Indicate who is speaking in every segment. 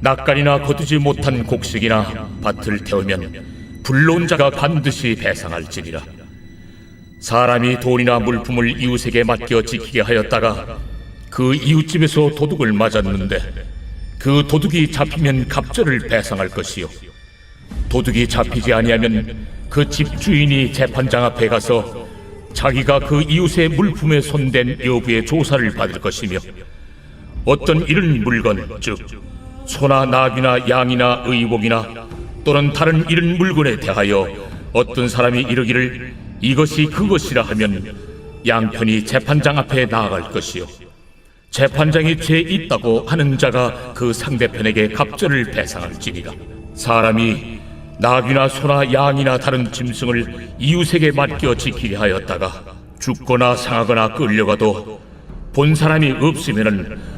Speaker 1: 낯간이나 거두지 못한 곡식이나 밭을 태우면 불론 자가 반드시 배상할지니라. 사람이 돈이나 물품을 이웃에게 맡겨 지키게 하였다가 그 이웃집에서 도둑을 맞았는데 그 도둑이 잡히면 갑절을 배상할 것이요. 도둑이 잡히지 아니하면 그 집 주인이 재판장 앞에 가서 자기가 그 이웃의 물품에 손댄 여부의 조사를 받을 것이며 어떤 이런 물건 즉 소나 나귀나 양이나 의복이나 또는 다른 이런 물건에 대하여 어떤 사람이 이르기를 이것이 그것이라 하면 양편이 재판장 앞에 나아갈 것이요. 재판장이 죄 있다고 하는 자가 그 상대편에게 갑절을 배상할지니라. 사람이 나귀나 소나 양이나 다른 짐승을 이웃에게 맡겨 지키게 하였다가 죽거나 상하거나 끌려가도 본 사람이 없으면은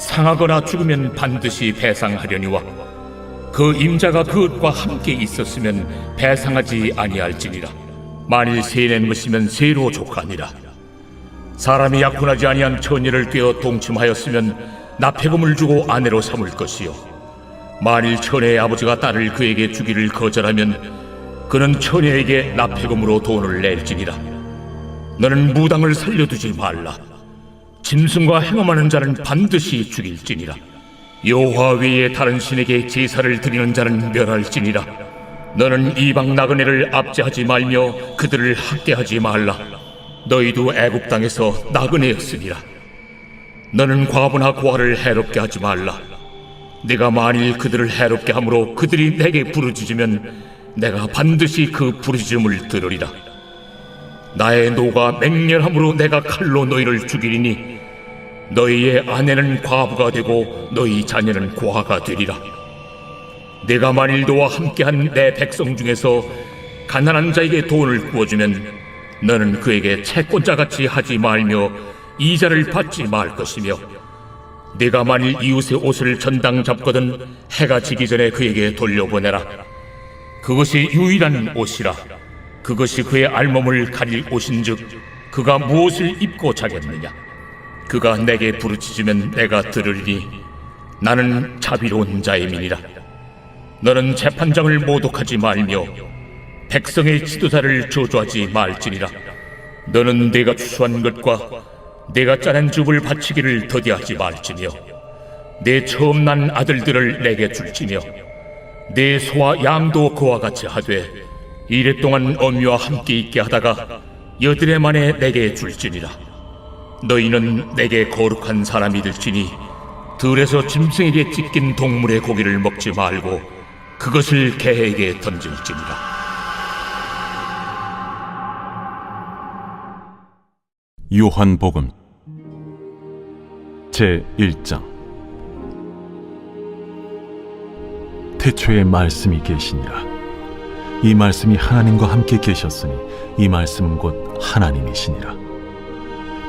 Speaker 1: 상하거나 죽으면 반드시 배상하려니와 그 임자가 그것과 함께 있었으면 배상하지 아니할지니라. 만일 세낸 것이면 세로 족하니라. 사람이 약혼하지 아니한 처녀를 꿰어 동침하였으면 납폐금을 주고 아내로 삼을 것이요. 만일 처녀의 아버지가 딸을 그에게 주기를 거절하면 그는 처녀에게 납폐금으로 돈을 낼지니라. 너는 무당을 살려두지 말라 짐승과 행함하는 자는 반드시 죽일지니라. 여호와 외에 다른 신에게 제사를 드리는 자는 멸할지니라. 너는 이방 나그네를 압제하지 말며 그들을 학대하지 말라. 너희도 애국 땅에서 나그네였으니라. 너는 과부나 고아를 해롭게 하지 말라. 내가 만일 그들을 해롭게 함으로 그들이 내게 부르짖으면 내가 반드시 그 부르짖음을 들으리라. 나의 노가 맹렬함으로 내가 칼로 너희를 죽이리니 너희의 아내는 과부가 되고 너희 자녀는 고아가 되리라. 내가 만일 너와 함께한 내 백성 중에서 가난한 자에게 돈을 구워주면 너는 그에게 채권자 같이 하지 말며 이자를 받지 말 것이며 내가 만일 이웃의 옷을 전당 잡거든 해가 지기 전에 그에게 돌려보내라. 그것이 유일한 옷이라. 그것이 그의 알몸을 가릴 옷인즉 그가 무엇을 입고 자겠느냐 그가 내게 부르짖으면 내가 들으리니 나는 자비로운 자임이니라. 너는 재판장을 모독하지 말며 백성의 지도자를 저주하지 말지니라. 너는 내가 추수한 것과 내가 짜낸 줍을 바치기를 더디하지 말지며 내 처음 난 아들들을 내게 줄지며 내 소와 양도 그와 같이 하되 이랫동안 어미와 함께 있게 하다가 여드레 만에 내게 줄지니라 너희는 내게 거룩한 사람이 될지니 들에서 짐승에게 찢긴 동물의 고기를 먹지 말고 그것을 개에게 던질지니라.
Speaker 2: 요한복음 제 1장.
Speaker 3: 태초에 말씀이 계시니라. 이 말씀이 하나님과 함께 계셨으니 이 말씀은 곧 하나님이시니라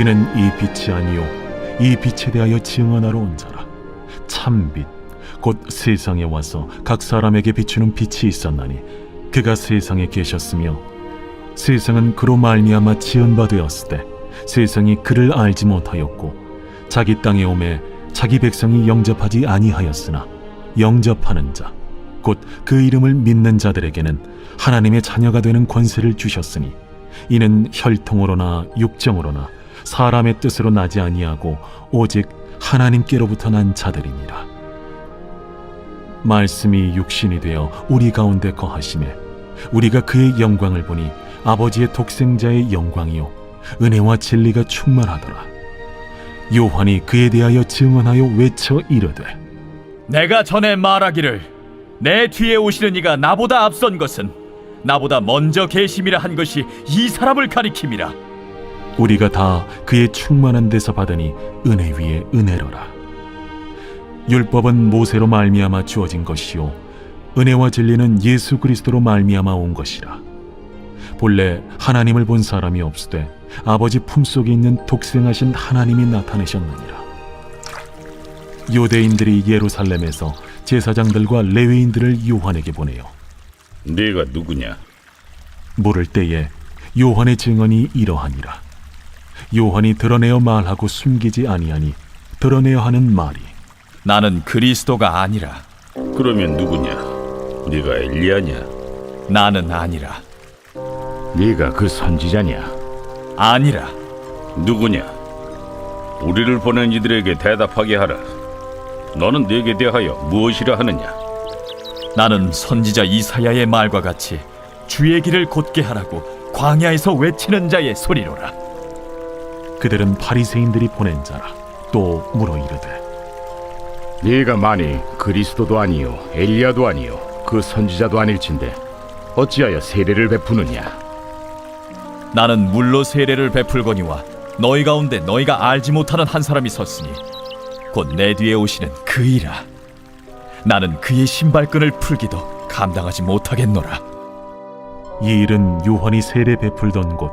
Speaker 3: 그는 이 빛이 아니요 이 빛에 대하여 증언하러 온 자라. 참빛 곧 세상에 와서 각 사람에게 비추는 빛이 있었나니 그가 세상에 계셨으며 세상은 그로 말미암아 지은 바 되었을 때 세상이 그를 알지 못하였고 자기 땅에 오매 자기 백성이 영접하지 아니하였으나 영접하는 자 곧 그 이름을 믿는 자들에게는 하나님의 자녀가 되는 권세를 주셨으니 이는 혈통으로나 육정으로나 사람의 뜻으로 나지 아니하고 오직 하나님께로부터 난 자들이니라. 말씀이 육신이 되어 우리 가운데 거하심에 우리가 그의 영광을 보니 아버지의 독생자의 영광이요 은혜와 진리가 충만하더라. 요한이 그에 대하여 증언하여 외쳐 이르되
Speaker 4: 내가 전에 말하기를 내 뒤에 오시는 이가 나보다 앞선 것은 나보다 먼저 계심이라 한 것이 이 사람을 가리킴이라
Speaker 3: 우리가 다 그의 충만한 데서 받으니 은혜 위에 은혜로라. 율법은 모세로 말미암아 주어진 것이요 은혜와 진리는 예수 그리스도로 말미암아 온 것이라. 본래 하나님을 본 사람이 없으되 아버지 품속에 있는 독생하신 하나님이 나타내셨느니라. 유대인들이 예루살렘에서 제사장들과 레위인들을 요한에게 보내요.
Speaker 5: 네가 누구냐?
Speaker 3: 물을 때에 요한의 증언이 이러하니라. 요한이 드러내어 말하고 숨기지 아니하니 드러내어 하는 말이
Speaker 4: 나는 그리스도가 아니라
Speaker 5: 그러면 누구냐? 네가 엘리야냐?
Speaker 4: 나는 아니라
Speaker 5: 네가 그 선지자냐?
Speaker 4: 아니라
Speaker 5: 누구냐? 우리를 보낸 이들에게 대답하게 하라. 너는 네게 대하여 무엇이라 하느냐?
Speaker 4: 나는 선지자 이사야의 말과 같이 주의 길을 곧게 하라고 광야에서 외치는 자의 소리로라
Speaker 3: 그들은 바리새인들이 보낸 자라. 또 물어 이르되
Speaker 6: 네가 만일 그리스도도 아니요 엘리야도 아니요 그 선지자도 아닐진데 어찌하여 세례를 베푸느냐?
Speaker 4: 나는 물로 세례를 베풀거니와 너희 가운데 너희가 알지 못하는 한 사람이 섰으니 곧 내 뒤에 오시는 그이라. 나는 그의 신발끈을 풀기도 감당하지 못하겠노라.
Speaker 3: 이 일은 요한이 세례 베풀던 곳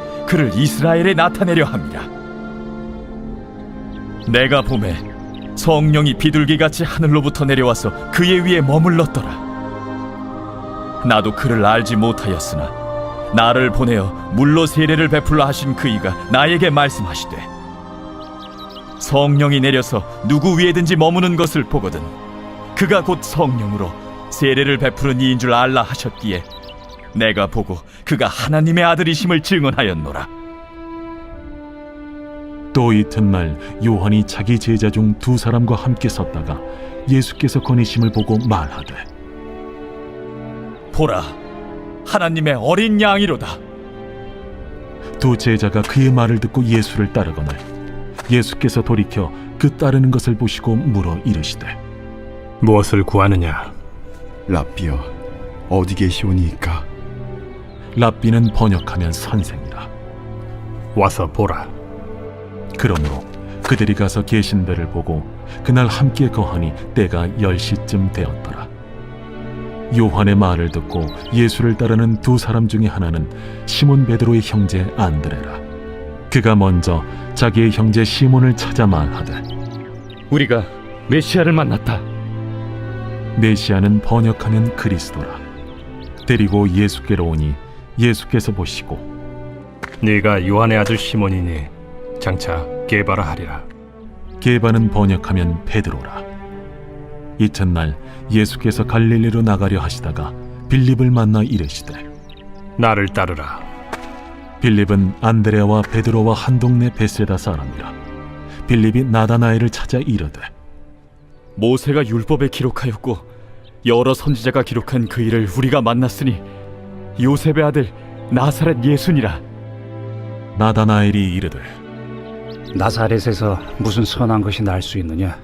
Speaker 4: 그를 이스라엘에 나타내려 함이라. 내가 봄에 성령이 비둘기같이 하늘로부터 내려와서 그의 위에 머물렀더라. 나도 그를 알지 못하였으나 나를 보내어 물로 세례를 베풀라 하신 그이가 나에게 말씀하시되 성령이 내려서 누구 위에든지 머무는 것을 보거든 그가 곧 성령으로 세례를 베푸는 이인 줄 알라 하셨기에 내가 보고 그가 하나님의 아들이심을 증언하였노라.
Speaker 3: 또 이튿날 요한이 자기 제자 중 두 사람과 함께 섰다가 예수께서 거니심을 보고 말하되
Speaker 4: 보라 하나님의 어린 양이로다.
Speaker 3: 두 제자가 그의 말을 듣고 예수를 따르거늘 예수께서 돌이켜 그 따르는 것을 보시고 물어 이르시되
Speaker 7: 무엇을 구하느냐?
Speaker 8: 라비여 어디 계시오니이까
Speaker 3: 랍비는 번역하면 선생이라
Speaker 7: 와서 보라.
Speaker 3: 그러므로 그들이 가서 계신 데를 보고 그날 함께 거하니 때가 열 시쯤 되었더라 요한의 말을 듣고 예수를 따르는 두 사람 중에 하나는 시몬 베드로의 형제 안드레라 그가 먼저 자기의 형제 시몬을 찾아 말하되
Speaker 1: 우리가 메시아를 만났다.
Speaker 3: 메시아는 번역하면 그리스도라 데리고 예수께로 오니 예수께서 보시고
Speaker 7: 네가 요한의 아들 시몬이니 장차 게바라 하리라.
Speaker 3: 게바는 번역하면 베드로라 이튿날 예수께서 갈릴리로 나가려 하시다가 빌립을 만나 이르시되
Speaker 7: 나를 따르라.
Speaker 3: 빌립은 안드레와 베드로와 한 동네 베세다 사람이라 빌립이 나다나엘을 찾아 이르되
Speaker 4: 모세가 율법에 기록하였고 여러 선지자가 기록한 그 일을 우리가 만났으니 요셉의 아들 나사렛 예수니라
Speaker 3: 나다나엘이 이르되
Speaker 9: 나사렛에서 무슨 선한 것이 날 수 있느냐?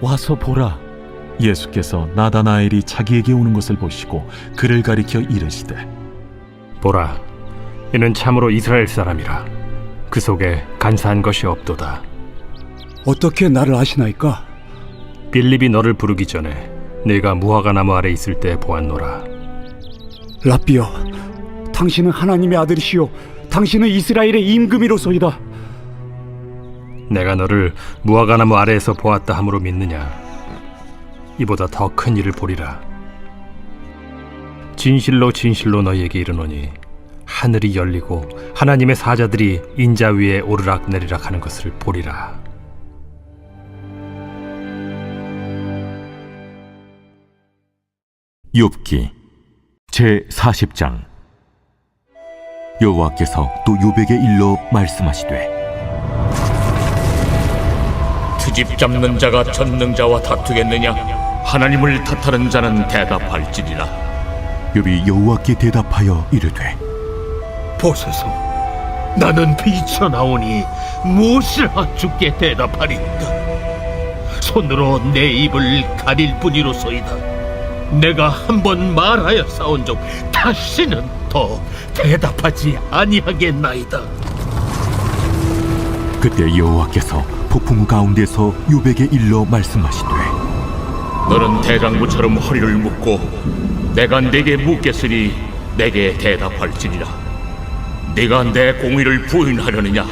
Speaker 3: 와서 보라 예수께서 나다나엘이 자기에게 오는 것을 보시고 그를 가리켜 이르시되
Speaker 7: 보라, 이는 참으로 이스라엘 사람이라. 그 속에 간사한 것이 없도다.
Speaker 9: 어떻게 나를 아시나이까?
Speaker 7: 빌립이 너를 부르기 전에 네가 무화과 나무 아래 있을 때 보았노라.
Speaker 9: 라비여, 당신은 하나님의 아들이시요, 당신은 이스라엘의 임금이로소이다.
Speaker 7: 내가 너를 무화과 나무 아래에서 보았다 함으로 믿느냐? 이보다 더 큰 일을 보리라. 진실로 진실로 너희에게 이르노니 하늘이 열리고 하나님의 사자들이 인자 위에 오르락 내리락 하는 것을 보리라.
Speaker 10: 욥기 제 40장 여호와께서 또 욥에게 일러 말씀하시되
Speaker 1: 트집 잡는 자가 전능자와 다투겠느냐? 하나님을 탓하는 자는 대답할지니라.
Speaker 10: 욥이 여호와께 대답하여 이르되
Speaker 11: 보소서, 나는 비쳐나오니 무엇이라 주께 대답하리까? 손으로 내 입을 가릴 뿐이로소이다. 내가 한 번 말하여 싸운 적 다시는 더 대답하지 아니하겠나이다.
Speaker 10: 그때 여호와께서 폭풍우 가운데서 욥에게 일러 말씀하시되
Speaker 1: 너는 대강부처럼 허리를 묶고 내가 내게 묻겠으니 내게 대답할지니라. 네가 내 공의를 부인하려느냐?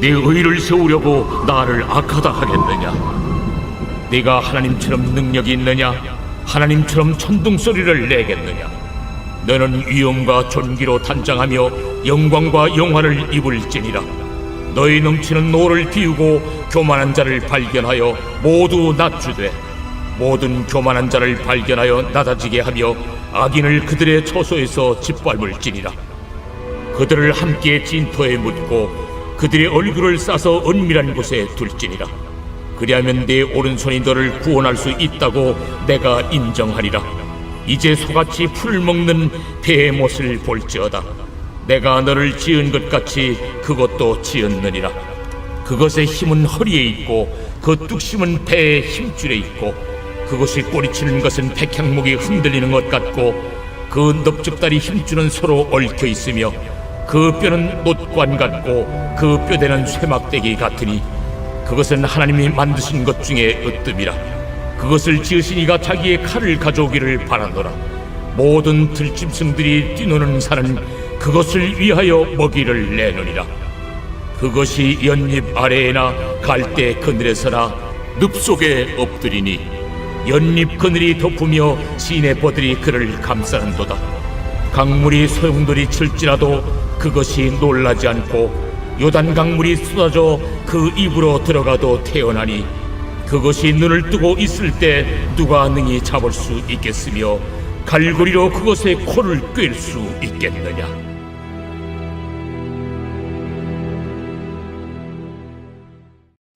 Speaker 1: 네 의를 세우려고 나를 악하다 하겠느냐? 네가 하나님처럼 능력이 있느냐? 하나님처럼 천둥 소리를 내겠느냐? 너는 위엄과 존귀로 단장하며 영광과 영화를 입을지니라. 너희 넘치는 노를 띄우고 교만한 자를 발견하여 모두 낮추되 모든 교만한 자를 발견하여 낮아지게 하며 악인을 그들의 처소에서 짓밟을지니라 그들을 함께 진토에 묻고 그들의 얼굴을 싸서 은밀한 곳에 둘지니라 그리하면 네 오른손이 너를 구원할 수 있다고 내가 인정하리라. 이제 소같이 풀을 먹는 배의 못을 볼지어다. 내가 너를 지은 것 같이 그것도 지었느니라. 그것의 힘은 허리에 있고 그 뚝심은 배의 힘줄에 있고 그것이 꼬리치는 것은 백향목이 흔들리는 것 같고 그 넙죽다리 힘줄은 서로 얽혀 있으며 그 뼈는 못관 같고 그 뼈대는 쇠막대기 같으니 그것은 하나님이 만드신 것 중에 으뜸이라. 그것을 지으신 이가 자기의 칼을 가져오기를 바라노라. 모든 들짐승들이 뛰노는 산은 그것을 위하여 먹이를 내느니라. 그것이 연잎 아래에나 갈대 그늘에서나 늪 속에 엎드리니 연잎 그늘이 덮으며 시내 버들이 그를 감싸는도다. 강물이 소용돌이 칠지라도 그것이 놀라지 않고 요단 강물이 쏟아져 그 입으로 들어가도 태어나니 그것이 눈을 뜨고 있을 때 누가 능히 잡을 수 있겠으며 갈고리로 그것의 코를 꿰일 수 있겠느냐?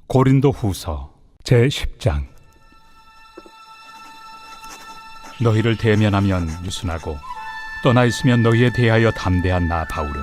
Speaker 12: 고린도 후서 제 10장. 너희를 대면하면 유순하고 떠나 있으면 너희에 대하여 담대한 나 바울은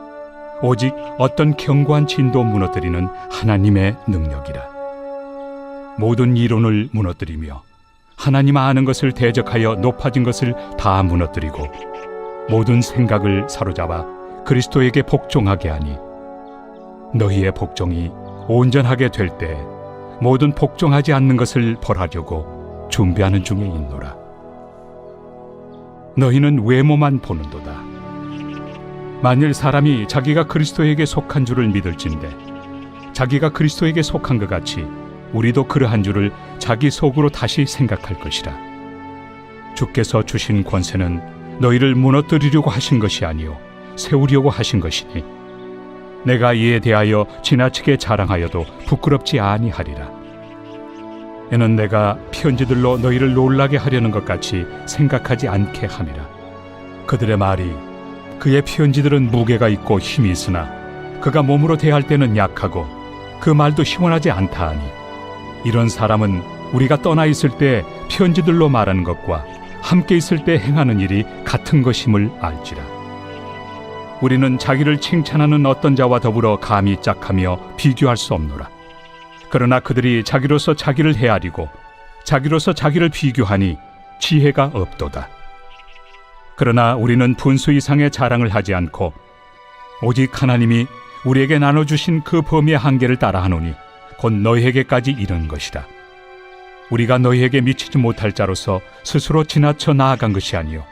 Speaker 12: 오직 어떤 견고한 진도 무너뜨리는 하나님의 능력이라 모든 이론을 무너뜨리며 하나님 아는 것을 대적하여 높아진 것을 다 무너뜨리고 모든 생각을 사로잡아 그리스도에게 복종하게 하니 너희의 복종이 온전하게 될 때 모든 복종하지 않는 것을 벌하려고 준비하는 중에 있노라. 너희는 외모만 보는도다. 만일 사람이 자기가 그리스도에게 속한 줄을 믿을진대 자기가 그리스도에게 속한 것 같이 우리도 그러한 줄을 자기 속으로 다시 생각할 것이라. 주께서 주신 권세는 너희를 무너뜨리려고 하신 것이 아니요 세우려고 하신 것이니 내가 이에 대하여 지나치게 자랑하여도 부끄럽지 아니하리라. 이는 내가 편지들로 너희를 놀라게 하려는 것 같이 생각하지 않게 함이라. 그들의 말이 그의 편지들은 무게가 있고 힘이 있으나 그가 몸으로 대할 때는 약하고 그 말도 시원하지 않다 하니 이런 사람은 우리가 떠나 있을 때 편지들로 말하는 것과 함께 있을 때 행하는 일이 같은 것임을 알지라. 우리는 자기를 칭찬하는 어떤 자와 더불어 감히 짝하며 비교할 수 없노라. 그러나 그들이 자기로서 자기를 헤아리고 자기로서 자기를 비교하니 지혜가 없도다. 그러나 우리는 분수 이상의 자랑을 하지 않고 오직 하나님이 우리에게 나눠주신 그 범위의 한계를 따라 하노니 곧 너희에게까지 이른 것이다. 우리가 너희에게 미치지 못할 자로서 스스로 지나쳐 나아간 것이 아니요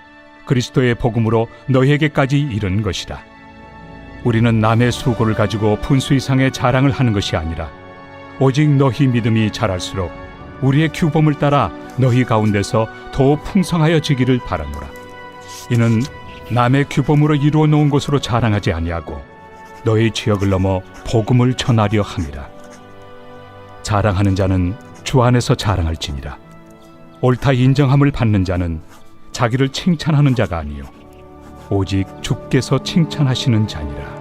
Speaker 12: 그리스도의 복음으로 너희에게까지 이른 것이다. 우리는 남의 수고를 가지고 분수 이상의 자랑을 하는 것이 아니라 오직 너희 믿음이 자랄수록 우리의 규범을 따라 너희 가운데서 더욱 풍성하여지기를 바라노라. 이는 남의 규범으로 이루어 놓은 것으로 자랑하지 아니하고 너희 지역을 넘어 복음을 전하려 함이라. 자랑하는 자는 주 안에서 자랑할지니라. 옳다 인정함을 받는 자는 자기를 칭찬하는 자가 아니요 오직 주께서 칭찬하시는 자니라.